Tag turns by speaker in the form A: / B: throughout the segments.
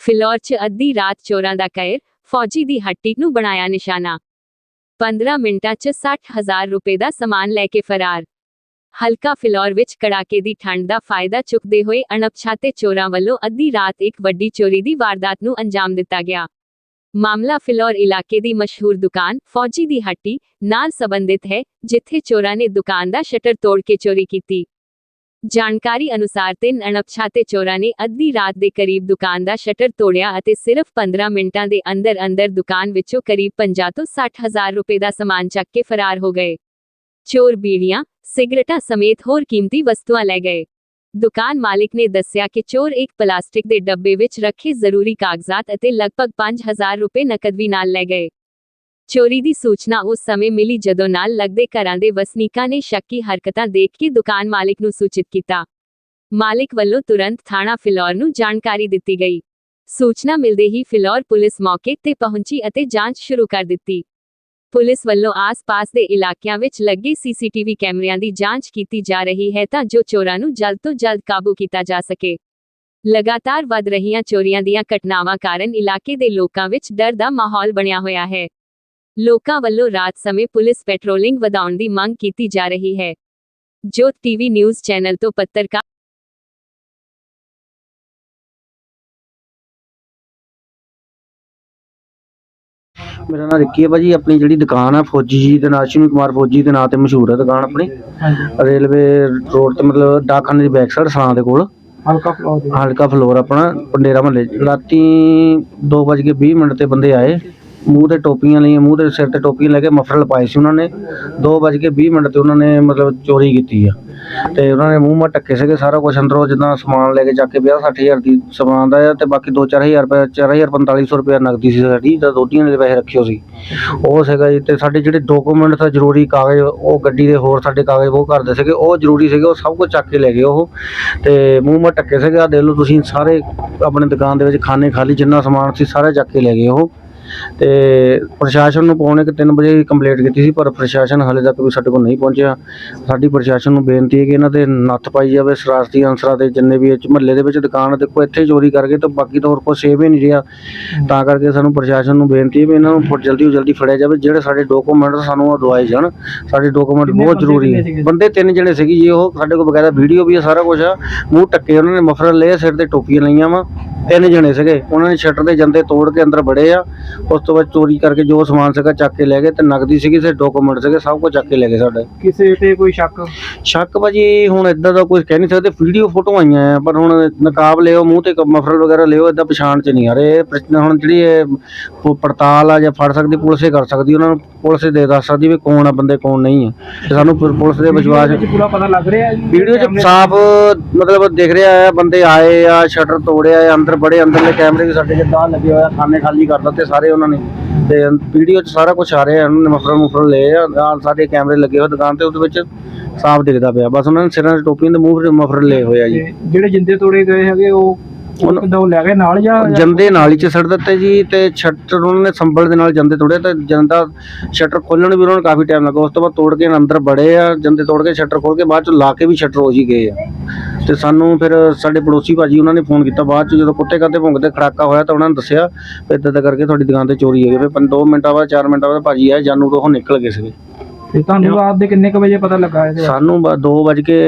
A: ਫਿਲੌਰ 'ਚ ਅੱਧੀ ਰਾਤ ਚੋਰਾਂ ਦਾ ਕਹਿਰ ਫੌਜੀ ਦੀ ਹੱਟੀ ਨੂੰ ਬਣਾਇਆ ਨਿਸ਼ਾਨਾ। 15 ਮਿੰਟਾਂ 'ਚ 60000 ਰੁਪਏ ਦਾ ਸਮਾਨ ਲੈ ਕੇ ਫਰਾਰ। ਹਲਕਾ ਫਿਲੌਰ ਵਿੱਚ ਕੜਾਕੇ ਦੀ ਠੰਡ ਦਾ ਫਾਇਦਾ ਚੁੱਕਦੇ ਹੋਏ ਅਣਪਛਾਤੇ ਚੋਰਾਂ ਵੱਲੋਂ ਅੱਧੀ ਰਾਤ ਇੱਕ ਵੱਡੀ ਚੋਰੀ ਦੀ ਵਾਰਦਾਤ ਨੂੰ ਅੰਜਾਮ ਦਿੱਤਾ ਗਿਆ। ਮਾਮਲਾ ਫਿਲੌਰ ਇਲਾਕੇ ਦੀ ਮਸ਼ਹੂਰ ਦੁਕਾਨ, ਫੌਜੀ ਦੀ ਹੱਟੀ ਨਾਲ ਸੰਬੰਧਿਤ ਹੈ, ਜਿੱਥੇ ਚੋਰਾਂ ਨੇ ਦੁਕਾਨ ਦਾ ਸ਼ਟਰ ਤੋੜ ਕੇ ਚੋਰੀ ਕੀਤੀ। ਜਾਣਕਾਰੀ ਅਨੁਸਾਰ ਤਿੰਨ ਅਣਪਛਾਤੇ ਚੋਰਾਂ ਨੇ ਅੱਧੀ ਰਾਤ ਦੇ ਕਰੀਬ ਦੁਕਾਨ ਦਾ ਸ਼ਟਰ ਤੋੜਿਆ ਅਤੇ ਸਿਰਫ 15 ਮਿੰਟਾਂ ਦੇ ਅੰਦਰ ਅੰਦਰ ਦੁਕਾਨ ਵਿੱਚੋਂ ਕਰੀਬ 50 ਤੋਂ 60 ਹਜ਼ਾਰ ਰੁਪਏ ਦਾ ਸਮਾਨ ਚੱਕ ਕੇ ਫਰਾਰ ਹੋ ਗਏ। ਚੋਰ ਬੀੜੀਆਂ, ਸਿਗਰਟਾਂ ਸਮੇਤ ਹੋਰ ਕੀਮਤੀ ਵਸਤੂਆਂ ਲੈ ਗਏ। ਦੁਕਾਨ ਮਾਲਿਕ ਨੇ ਦੱਸਿਆ ਕਿ ਚੋਰ ਇੱਕ ਪਲਾਸਟਿਕ ਦੇ ਡੱਬੇ ਵਿੱਚ ਰੱਖੇ ਜ਼ਰੂਰੀ ਕਾਗਜ਼ਾਤ ਅਤੇ ਲਗਭਗ 5000 ਰੁਪਏ ਨਕਦ ਵੀ ਨਾਲ ਲੈ ਗਏ। ਚੋਰੀ ਦੀ ਸੂਚਨਾ ਉਸ ਸਮੇਂ ਮਿਲੀ ਜਦੋਂ ਨਾਲ ਲੱਗਦੇ ਘਰਾਂ ਦੇ ਵਸਨੀਕਾਂ ਨੇ ਸ਼ੱਕੀ ਹਰਕਤਾਂ ਦੇਖ ਕੇ ਦੁਕਾਨ ਮਾਲਿਕ ਨੂੰ ਸੂਚਿਤ ਕੀਤਾ। ਮਾਲਿਕ ਵੱਲੋਂ ਤੁਰੰਤ ਥਾਣਾ ਫਿਲੌਰ ਨੂੰ ਜਾਣਕਾਰੀ ਦਿੱਤੀ ਗਈ। ਸੂਚਨਾ ਮਿਲਦੇ ਹੀ ਫਿਲੌਰ ਪੁਲਿਸ ਮੌਕੇ ਤੇ ਪਹੁੰਚੀ ਅਤੇ ਜਾਂਚ ਸ਼ੁਰੂ ਕਰ ਦਿੱਤੀ। ਪੁਲਿਸ ਵੱਲੋਂ ਆਸ-ਪਾਸ ਦੇ ਇਲਾਕਿਆਂ ਵਿੱਚ ਲੱਗੇ ਸੀਸੀਟੀਵੀ ਕੈਮਰਿਆਂ ਦੀ ਜਾਂਚ ਕੀਤੀ ਜਾ ਰਹੀ ਹੈ ਤਾਂ ਜੋ ਚੋਰਾਂ ਨੂੰ ਜਲਦ ਤੋਂ ਜਲਦ ਕਾਬੂ ਕੀਤਾ ਜਾ ਸਕੇ। ਲਗਾਤਾਰ ਵੱਧ ਰਹੀਆਂ ਚੋਰੀਆਂ ਦੀਆਂ ਘਟਨਾਵਾਂ ਕਾਰਨ ਇਲਾਕੇ ਦੇ ਲੋਕਾਂ ਵਿੱਚ ਡਰ ਦਾ ਮਾਹੌਲ ਬਣਿਆ ਹੋਇਆ ਹੈ। ਲੋਕਾਂ ਵੱਲੋਂ ਰਾਤ ਸਮੇਂ ਪੁਲਿਸ ਪੈਟਰੋਲਿੰਗ ਵਧਾਉਣ ਦੀ ਮੰਗ ਕੀਤੀ ਜਾ ਰਹੀ ਹੈ। ਜੋਤ ਟੀਵੀ ਨਿਊਜ਼ ਚੈਨਲ ਤੋਂ ਪੱਤਰਕਾਰ
B: ਮੇਰਾ ਨਾਮ ਰਿੱਕੀ ਹੈ ਭਾਜੀ ਆਪਣੀ ਜਿਹੜੀ ਦੁਕਾਨ ਆ ਫੌਜੀ ਜੀ ਦੇ ਨਾਂ ਅਸ਼ਵਨੀ ਕੁਮਾਰ ਫੌਜੀ ਦੇ ਨਾਂ ਤੇ ਮਸ਼ਹੂਰ ਹੈ ਦੁਕਾਨ ਆਪਣੀ। ਰੇਲਵੇ ਰੋਡ ਤੇ ਮਤਲਬ ਡਾਕਖਾਨੇ ਦੀ ਬੈਕ ਸਾਈਡ ਸਰਾਂ ਦੇ ਕੋਲ।
C: ਹਲਕਾ ਫਲੋਰ
B: ਹਲਕਾ ਫਲੋਰ ਆਪਣਾ ਪੰਡੇਰਾ ਮਹੱਲੇ ਰਾਤੀ 2:20 ਮਿੰਟ ਤੇ ਬੰਦੇ ਆਏ। ਮੂੰਹ ਤੇ ਟੋਪੀਆਂ ਲਈਆਂ, ਮੂੰਹ ਦੇ ਸਿਰ ਤੇ ਟੋਪੀਆਂ ਲੈ ਕੇ ਮਫਰਲ ਪਾਏ ਸੀ ਉਹਨਾਂ ਨੇ। 2:20 ਮਿੰਟ ਤੇ ਉਹਨਾਂ ਨੇ ਮਤਲਬ ਚੋਰੀ ਕੀਤੀ ਆ। ਤੇ ਉਹਨਾਂ ਨੇ ਮੂੰਹ ਮਾ ਟੱਕੇ ਸੀਗੇ, ਸਾਰਾ ਕੁਝ ਅੰਦਰੋਂ ਜਿੱਦਾਂ ਸਮਾਨ ਲੈ ਕੇ ਚੱਕ ਕੇ 50-60000 ਦੀ ਸਮਾਨ ਦਾ ਆ, ਤੇ ਬਾਕੀ 2-4000 ਰੁਪਏ 4500 ਰੁਪਏ ਨਗਦੀ ਸੀ ਸਾਡੀ, ਤਾਂ ਦੋਟੀਆਂ ਦੇ ਪੈਸੇ ਰੱਖਿਓ ਸੀ। ਉਹ ਸੀਗਾ ਜੀ, ਤੇ ਸਾਡੇ ਜਿਹੜੇ ਡਾਕੂਮੈਂਟ ਤਾਂ ਜ਼ਰੂਰੀ ਕਾਗਜ਼, ਉਹ ਗੱਡੀ ਦੇ ਹੋਰ ਸਾਡੇ ਕਾਗਜ਼ ਉਹ ਕਰਦੇ ਸੀਗੇ, ਉਹ ਜ਼ਰੂਰੀ ਸੀਗੇ, ਉਹ ਸਭ ਕੁਝ ਚੱਕ ਕੇ ਲੈ ਗਏ ਉਹ। ਤੇ ਮੂੰਹ ਮਾ ਟੱਕੇ ਸੀਗੇ ਆ ਦੇਖ ਲਓ ਤੁਸੀਂ ਸਾਰੇ ਆਪਣੇ ਦੁਕਾਨ ਦੇ ਵਿੱਚ ਖਾਨੇ ਖਾਲੀ ਜਿੰਨਾ ਸਮਾਨ ਸੀ, ਸਾਰੇ ਚੱਕ ਕੇ ਲੈ ਗਏ ਉਹ। ਤੇ ਪ੍ਰਸ਼ਾਸਨ ਨੂੰ ਪੌਣੇ ਕਿ 3 ਵਜੇ ਕੰਪਲੀਟ ਕੀਤੀ ਸੀ ਪਰ ਪ੍ਰਸ਼ਾਸਨ ਹਾਲੇ ਤੱਕ ਵੀ ਸਾਡੇ ਕੋਲ ਨਹੀਂ ਪਹੁੰਚਿਆ। ਸਾਡੀ ਪ੍ਰਸ਼ਾਸਨ ਨੂੰ ਬੇਨਤੀ ਹੈ ਕਿ ਇਹਨਾਂ ਤੇ ਨੱਥ ਪਾਈ ਜਾਵੇ ਸਰਾਸਤੀ ਅਨਸਰਾਂ ਦੇ ਜਿੰਨੇ ਵੀ ਮਹੱਲੇ ਦੇ ਵਿੱਚ ਦੁਕਾਨ ਦੇਖੋ ਇੱਥੇ ਚੋਰੀ ਕਰਕੇ ਤਾਂ ਬਾਕੀ ਤਾਂ ਹੋਰ ਕੋਈ ਸੇਵ ਹੀ ਨਹੀਂ ਰਿਹਾ। ਤਾਂ ਕਰਕੇ ਸਾਨੂੰ ਪ੍ਰਸ਼ਾਸਨ ਨੂੰ ਬੇਨਤੀ ਹੈ ਵੀ ਇਹਨਾਂ ਨੂੰ ਜਲਦੀ ਤੋਂ ਜਲਦੀ ਫੜਿਆ ਜਾਵੇ ਜਿਹੜੇ ਸਾਡੇ ਡਾਕੂਮੈਂਟ ਸਾਨੂੰ ਉਹ ਦਵਾਏ ਜਾਣ। ਸਾਡੇ ਡਾਕੂਮੈਂਟ ਬਹੁਤ ਜ਼ਰੂਰੀ ਹੈ? ਬੰਦੇ ਤਿੰਨ ਜਣੇ ਸੀਗੇ ਜੀ ਉਹ ਸਾਡੇ ਕੋਲ ਬਕਾਇਦਾ ਵੀਡੀਓ ਵੀ ਹੈ ਸਾਰਾ ਕੁਝ ਆ। ਮੂੰਹ ਟੱਕੇ ਉਹਨਾਂ ਨੇ ਮਫਰਲ ਲਏ ਸਿਰ ਤੇ ਟੋਪੀਆਂ ਲਈਆਂ ਵਾ। ਤਿੰਨ ਜਣੇ ਸੀਗੇ ਉਹਨਾਂ ਨੇ ਸ਼ਟਰ ਦੇ ਜੰਦੇ ਤੋੜ ਕੇ ਅੰਦਰ ਵੜੇ ਆ। ਉਸ ਤੋਂ ਬਾਅਦ ਚੋਰੀ ਕਰਕੇ ਜੋ ਸਮਾਨ ਸੀਗਾ ਚੱਕ ਕੇ ਲੈ ਗਏ ਤੇ ਨਗਦੀ ਸੀਗੀ ਤੇ ਡਾਕੂਮੈਂਟ ਸੀਗੇ ਸਭ ਕੁਝ ਚੱਕ ਕੇ ਲੈ ਗਏ ਸਾਡੇ।
C: ਕਿਸੇ ਤੇ ਕੋਈ ਸ਼ੱਕ?
B: ਸ਼ੱਕ ਭਾਜੀ ਹੁਣ ਇਦਾਂ ਦਾ ਕੁਝ ਕਹਿ ਨਹੀਂ ਸਕਦੇ ਵੀਡੀਓ ਫੋਟੋ ਆਈਆਂ ਆ ਪਰ ਹੁਣ ਨਕਾਬ ਲਿਓ ਮੂੰਹ ਤੇ ਮਫਰਲ ਵਗੈਰਾ ਲਿਓ ਇਦਾਂ ਪਛਾਣ ਚ ਨਹੀਂ ਆ ਰਹੇ। ਇਹ ਹੁਣ ਜਿਹੜੀ ਇਹ ਪ- ਪੜਤਾਲ ਆ ਜਾਂ ਫੜ ਸਕਦੀ ਪੁਲਿਸ ਹੀ ਕਰ ਸਕਦੀ ਉਹਨਾਂ ਨੂੰ ਪੁਲਿਸ ਹੀ ਦੇ ਦੱਸ ਸਕਦੀ ਵੀ ਕੌਣ ਆ ਬੰਦੇ ਕੌਣ ਨਹੀਂ ਆ। ਤੇ ਸਾਨੂੰ ਪੁ- ਪੁਲਿਸ ਦੇ ਵਿਸ਼ਵਾਸ
C: ਵਿੱਚ ਪੂਰਾ ਪਤਾ ਲੱਗ ਰਿਹਾ ਹੈ ਜੀ
B: ਵੀਡੀਓ 'ਚ ਸਾਫ਼ ਮਤਲਬ ਦਿਖ ਰਿਹਾ ਹੈ ਬੰਦੇ ਆਏ ਆ ਸ਼ਟਰ ਤੋੜਿਆ ਆ ਅੰਦਰ ਬੜੇ ਅੰਦਰਲੇ ਕੈਮਰੇ ਵੀ ਸਾਡੇ ਜਿੱਦਾਂ ਲੱਗੇ ਹੋਇਆ ਖਾਨੇ ਖਾਲੀ ਕਰ ਦਿੱਤੇ ਸਾਰੇ ਉਹਨਾਂ ਨੇ। ਤੇ ਵੀਡੀਓ 'ਚ ਸਾਰਾ ਕੁਝ ਆ ਰਿਹਾ, ਉਹਨਾਂ ਨੇ ਮਫਰਲ ਮੁਫਰਲ ਲਏ ਆ ਨਾਲ ਸਾਡੇ ਕੈਮਰੇ ਲੱਗੇ ਹੋਏ ਦੁਕਾਨ ਤੇ, ਉਹਦੇ ਵਿੱਚ ਸਾਫ਼ ਦਿਖਦਾ ਪਿਆ। ਬਸ ਉਹਨਾਂ ਨੇ ਸਿਰਾਂ 'ਚ ਟੋਪੀਆਂ ਤੇ ਮੂੰਹ ਤੇ ਲਏ ਹੋਏ ਆ ਜੀ।
C: ਜਿਹੜੇ ਜਿੰਦੇ ਤੋੜੇ ਗਏ ਹੈਗੇ, ਉਹ
B: ਉਹਨਾਂ-
C: ਕਿੱਦਾਂ ਉਹ ਲੈ ਗਏ ਨਾਲ ਜਾਂ
B: ਜੰਦੇ ਨਾਲੀ 'ਚ ਸੜ ਦਿੱਤੇ ਜੀ ਤੇ ਸ਼ਟਰ ਉਹਨਾਂ ਨੇ ਸੰਭਲ ਦੇ ਨਾਲ ਜੰਦੇ ਤੋੜੇ ਤੇ ਜੰਦਾ ਸ਼ਟਰ ਖੋਲਣ ਵੀ ਉਹਨਾਂ ਨੂੰ ਕਾਫੀ ਟਾਈਮ ਲੱਗਾ ਉਸ ਤੋਂ ਬਾਅਦ ਤੋੜ ਕੇ ਅੰਦਰ ਬੜੇ ਆ ਜੰਦੇ ਤੋੜ ਕੇ ਸ਼ਟਰ ਖੋਲ ਕੇ ਬਾਅਦ ਚ ਲਾ ਕੇ ਵੀ ਸ਼ਟਰ ਹੋ ਜੀ ਗਏ ਆ। ਤੇ ਸਾਨੂੰ ਫਿਰ ਸਾਡੇ ਪੜੋਸੀ ਭਾਜੀ ਉਹਨਾਂ ਨੇ ਫੋਨ ਕੀਤਾ ਬਾਅਦ ਚ ਜਦੋਂ ਕੁੱਤੇ ਕਾਤੇ ਭੁੰਗਦੇ ਖੜਾਕਾ ਹੋਇਆ ਤਾਂ ਉਹਨਾਂ ਨੇ ਦੱਸਿਆ ਵੀ ਇਦਾਂ ਦਾ ਕਰਕੇ ਤੁਹਾਡੀ ਦੁਕਾਨ ਤੇ ਚੋਰੀ ਹੋ ਗਈ। ਫਿਰ 2 ਮਿੰਟਾਂ ਬਾਅਦ 4 ਮਿੰਟਾਂ ਬਾਅਦ ਭਾਜੀ ਆਏ ਜਾਨੂ ਤੋਂ ਉਹ ਨਿਕਲ ਗਏ ਸੀਗੇ।
C: ਤੇ ਤੁਹਾਨੂੰ ਰਾਤ ਦੇ ਕਿੰਨੇ ਕੁ ਵਜੇ ਪਤਾ ਲੱਗਾ ਇਹਦੇ ਬਾਰੇ?
B: ਸਾਨੂੰ 2 ਵਜ ਕੇ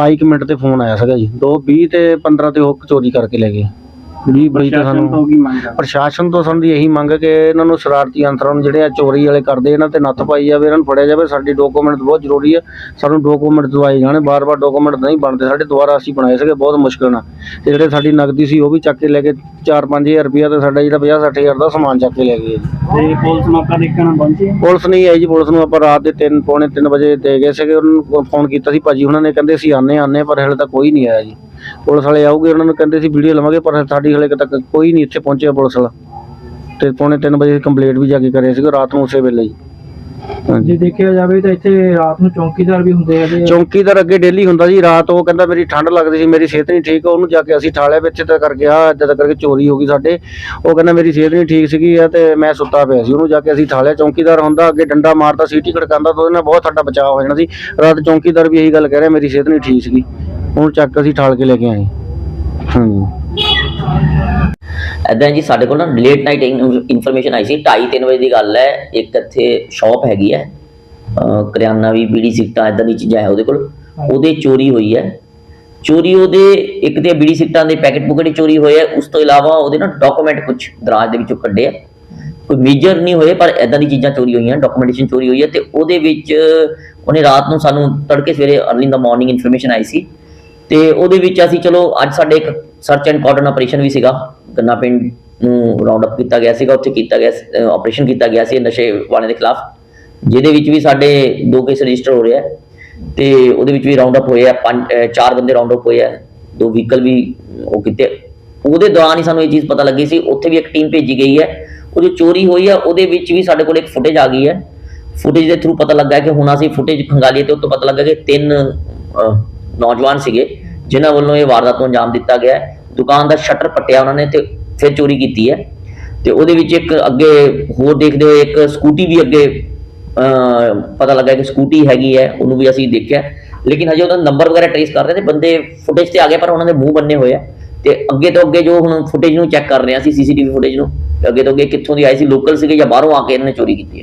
B: 22 ਮਿੰਟ ਤੇ ਫੋਨ ਆਇਆ ਸੀਗਾ ਜੀ 2:20 ਤੇ 15 ਤੇ ਉਹ ਚੋਰੀ ਕਰਕੇ ਲੈ ਗਏ 20 ਬਈ ਤੇ ਸਾਨੂੰ
C: ਕੀ ਮੰਗਦਾ
B: ਪ੍ਰਸ਼ਾਸਨ ਤੋਂ ਸਾਨੂੰ ਇਹੀ ਮੰਗ ਹੈ ਕਿ ਇਹਨਾਂ ਨੂੰ ਸ਼ਰਾਰਤੀ ਅੰਸਰਾਂ ਨੂੰ ਜਿਹੜੇ ਆ ਚੋਰੀ ਵਾਲੇ ਕਰਦੇ ਇਹਨਾਂ ਤੇ ਨੱਥ ਪਾਈ ਜਾਵੇ ਇਹਨਾਂ ਨੂੰ ਫੜਿਆ ਜਾਵੇ। ਸਾਡੀ ਡਾਕੂਮੈਂਟ ਬਹੁਤ ਜ਼ਰੂਰੀ ਹੈ। ਸਾਨੂੰ ਡਾਕੂਮੈਂਟ ਦਵਾਏ ਜਾਣੇ। ਬਾਰ-ਬਾਰ ਡਾਕੂਮੈਂਟ ਨਹੀਂ ਬਣਦੇ। ਸਾਡੇ ਦੁਬਾਰਾ ਅਸੀਂ ਬਣਾਏ ਸੀਗੇ ਬਹੁਤ ਮੁਸ਼ਕਿਲ ਨਾਲ। ਤੇ ਜਿਹੜੇ ਸਾਡੀ ਨਗਦੀ ਸੀ ਉਹ ਵੀ ਚੱਕ ਕੇ ਲੈ ਕੇ 4-5000 ਰੁਪਇਆ ਤੇ ਸਾਡਾ ਜਿਹੜਾ 50-60000 ਦਾ ਸਮਾਨ ਚੱਕ ਕੇ ਲੈ ਗਏ ਜੀ।
C: ਤੇ ਪੁਲਿਸ ਮੌਕਾ ਦੇਖਣ ਪਹੁੰਚੀ?
B: ਪੁਲਿਸ ਨਹੀਂ ਆਈ ਜੀ। ਪੁਲਿਸ ਨੂੰ ਆਪਾਂ ਰਾਤ ਦੇ 3 ਪੌਣੇ 3 ਵਜੇ ਦੇ ਗਏ ਸੀਗੇ। ਉਹਨਾਂ ਨੂੰ ਫੋਨ ਕੀਤਾ ਸੀ। ਭਾਜੀ ਉਹਨਾਂ ਨੇ ਕਹਿੰਦੇ ਅਸੀਂ ਆਨੇ ਆਨੇ ਪਰ ਹਲੇ ਤੱਕ ਕੋਈ ਨਹੀਂ ਆਇਆ ਜੀ। ਪੁਲਿਸ ਵਾਲੇ ਆਉਗੇ ਉਹਨਾਂ ਨੂੰ ਕਹਿੰਦੇ ਸੀ ਵੀਡੀਓ ਲਵਾਂਗੇ ਪਰ ਸਾਡੀ ਹਲੇ ਤੱਕ ਕੋਈ ਨਹੀਂ ਇੱਥੇ ਪਹੁੰਚਿਆ ਪੁਲਿਸ ਵਾਲਾ। ਤੇ ਪੌਣੇ 3 ਵਜੇ ਕੰਪਲੀਟ ਵੀ ਜਾ ਕੇ ਕਰੇ ਸੀਗੇ ਰਾਤ ਨੂੰ ਉਸੇ ਵੇਲੇ ਹਾਂਜੀ।
C: ਜੇ ਦੇਖਿਆ ਜਾਵੇ ਤਾਂ ਇੱਥੇ ਰਾਤ ਨੂੰ ਚੌਕੀਦਾਰ ਵੀ ਹੁੰਦੇ ਆ।
B: ਚੌਂਕੀਦਾਰ ਅੱਗੇ ਡੇਲੀ ਹੁੰਦਾ ਜੀ ਰਾਤ ਉਹ ਕਹਿੰਦਾ ਮੇਰੀ ਠੰਡ ਲੱਗਦੀ ਸੀ ਮੇਰੀ ਸਿਹਤ ਨਹੀਂ ਠੀਕ ਉਹਨੂੰ ਜਾ ਕੇ ਅਸੀਂ ਠਾਲੇ ਵਿੱਚ ਤੇ ਕਰ ਗਿਆ ਇਦਾਂ ਕਰਕੇ ਚੋਰੀ ਹੋ ਗਈ ਸਾਡੇ। ਉਹ ਕਹਿੰਦਾ ਮੇਰੀ ਸਿਹਤ ਨਹੀਂ ਠੀਕ ਸੀਗੀ ਆ ਤੇ ਮੈਂ ਸੁੱਤਾ ਪਿਆ ਸੀ ਉਹਨੂੰ ਜਾ ਕੇ ਅਸੀਂ ਠਾਲਿਆ। ਚੌਂਕੀਦਾਰ ਹੁੰਦਾ ਅੱਗੇ ਡੰਡਾ ਮਾਰਦਾ ਸੀਟੀ ਖੜਕਾਉਂਦਾ ਤਾਂ ਉਹਦੇ ਨਾਲ ਬਹੁਤ ਸਾਡਾ ਬਚਾਅ ਹੋ ਜਾਣਾ ਸੀ। ਰਾਤ ਚੌਂਕੀਦਾਰ ਵੀ ਇਹੀ ਗੱਲ ਕਹਿ ਰਿਹਾ ਮੇਰੀ ਸਿਹਤ ਨਹੀਂ ਠੀਕ ਸੀਗੀ। ਉਹਨੂੰ ਚੱਕ ਕੇ ਅਸੀਂ ਠਾਲ ਕੇ ਲੈ ਕੇ ਆਏ। ਹਾਂਜੀ
D: ਐਦਾਂ ਜੀ ਸਾਡੇ ਕੋਲ ਨਾ ਲੇਟ ਨਾਈਟ ਇਨਫੋਰਮੇਸ਼ਨ ਆਈ ਸੀ 2:30 ਵਜੇ ਦੀ ਗੱਲ ਹੈ, ਇੱਕ ਇੱਥੇ ਸ਼ਾਪ ਹੈਗੀ ਹੈ ਕਰਿਆਨਾ ਵੀ, ਬੀੜੀ ਸਿੱਟਾ ਐਦਾਂ ਦੀ ਚੀਜ਼ਾਂ ਹੈ ਉਹਦੇ ਕੋਲ, ਉਹਦੇ ਚੋਰੀ ਹੋਈ ਹੈ। ਚੋਰੀ ਉਹਦੇ, ਇੱਕ ਤੇ ਬੀੜੀ ਸਿੱਟਾਂ ਦੇ ਪੈਕੇਟ ਪੁਕਟ ਚੋਰੀ ਹੋਏ ਹੈ ਉਸ ਤੋਂ ਇਲਾਵਾ ਉਹਦੇ ਨਾ ਡਾਕੂਮੈਂਟ ਕੁਝ ਦਰਾਜ ਦੇ ਵਿੱਚੋਂ ਕੱਢੇ ਆ। ਕੋਈ ਮੇਜਰ ਨਹੀਂ ਹੋਏ, ਪਰ ਐਦਾਂ ਦੀ ਚੀਜ਼ਾਂ ਚੋਰੀ ਹੋਈਆਂ ਡਾਕੂਮੈਂਟੇਸ਼ਨ ਚੋਰੀ ਹੋਈ ਹੈ ਤੇ ਉਹਦੇ ਵਿੱਚ ਉਹਨੇ ਰਾਤ ਨੂੰ ਸਾਨੂੰ ਤੜਕੇ ਸਵੇਰੇ ਅਰਲੀ ਦਾ ਮਾਰਨਿੰਗ ਇਨਫੋਰਮੇਸ਼ਨ ਆਈ ਸੀ ਤੇ ਉਹਦੇ ਵਿੱਚ ਅਸੀਂ ਚਲੋ ਅੱਜ ਸਾਡੇ ਇੱਕ ਸਰਚ ਐਂਡ ਕਾਰਡਨ ਆਪਰੇਸ਼ਨ ਵੀ ਸੀਗਾ। ਗੰਨਾ ਪਿੰਡ ਨੂੰ ਰਾਉਂਡ ਅਪ ਕੀਤਾ ਗਿਆ ਸੀਗਾ, ਉੱਥੇ ਕੀਤਾ ਗਿਆ ਆਪਰੇਸ਼ਨ ਕੀਤਾ ਗਿਆ ਸੀ ਨਸ਼ੇ ਵਾਲਿਆਂ ਦੇ ਖਿਲਾਫ, ਜਿਹਦੇ ਵਿੱਚ ਵੀ ਸਾਡੇ ਦੋ ਕੇਸ ਰਜਿਸਟਰ ਹੋ ਰਿਹਾ ਹੈ ਤੇ ਉਹਦੇ ਵਿੱਚ ਵੀ ਰਾਉਂਡ ਅਪ ਹੋਏ ਆ, ਪੰਜ ਚਾਰ ਬੰਦੇ ਰਾਉਂਡ ਅਪ ਹੋਏ ਆ, ਦੋ ਵਹੀਕਲ ਵੀ ਉਹ ਕੀਤੇ। ਉਹਦੇ ਦੌਰਾਨ ਹੀ ਸਾਨੂੰ ਇਹ ਚੀਜ਼ ਪਤਾ ਲੱਗੀ ਸੀ, ਉੱਥੇ ਵੀ ਇੱਕ ਟੀਮ ਭੇਜੀ ਗਈ ਹੈ, ਉਹ ਜੋ ਚੋਰੀ ਹੋਈ ਹੈ ਉਹਦੇ ਵਿੱਚ ਵੀ ਸਾਡੇ ਕੋਲ ਇੱਕ ਫੁਟੇਜ ਆ ਗਈ ਹੈ। ਫੁਟੇਜ ਦੇ ਥਰੂ ਪਤਾ ਲੱਗਾ ਕਿ ਹੁਣ ਅਸੀਂ ਫੁਟੇਜ ਖੰਗਾਲੀ ਤੇ ਉਹ ਤੋਂ ਪਤਾ ਲੱਗਾ ਕਿ ਤਿੰਨ ਨੌਜਵਾਨ ਸੀਗੇ, ਜਿਨ੍ਹਾਂ ਵੱਲੋਂ ਇਹ ਵਾਰਦਾਤ ਨੂੰ ਅੰਜਾਮ ਦਿੱਤਾ ਗਿਆ ਦੁਕਾਨ ਦਾ ਸ਼ਟਰ ਪੱਟਿਆ ਉਹਨਾਂ ਨੇ ਤੇ ਫਿਰ ਚੋਰੀ ਕੀਤੀ ਹੈ। ਤੇ ਉਹਦੇ ਵਿੱਚ ਇੱਕ ਅੱਗੇ ਹੋਰ ਦੇਖਦੇ ਹੋਏ ਇੱਕ ਸਕੂਟੀ ਵੀ ਅੱਗੇ ਪਤਾ ਲੱਗਾ ਕਿ ਸਕੂਟੀ ਹੈਗੀ ਹੈ, ਉਹਨੂੰ ਵੀ ਅਸੀਂ ਦੇਖਿਆ। ਲੇਕਿਨ ਹਜੇ ਉਹਦਾ ਨੰਬਰ ਵਗੈਰਾ ਟ੍ਰੇਸ ਕਰ ਰਹੇ ਤੇ ਬੰਦੇ ਫੁਟੇਜ ਤੇ ਆ ਗਏ, ਪਰ ਉਹਨਾਂ ਦੇ ਮੂੰਹ ਬੰਨੇ ਹੋਏ ਆ। ਤੇ ਅੱਗੇ ਤੋਂ ਅੱਗੇ ਜੋ ਹੁਣ ਫੁਟੇਜ ਨੂੰ ਚੈੱਕ ਕਰ ਰਹੇ ਆ ਅਸੀਂ ਸੀਸੀਟੀਵੀ ਫੁਟੇਜ ਨੂੰ ਅੱਗੇ ਤੋਂ ਅੱਗੇ ਕਿੱਥੋਂ ਦੀ ਆਈ ਸੀ ਲੋਕਲ ਸੀਗੇ ਜਾਂ ਬਾਹਰੋਂ ਆ ਕੇ ਇਹਨਾਂ ਨੇ ਚੋਰੀ ਕੀਤੀ ਹੈ।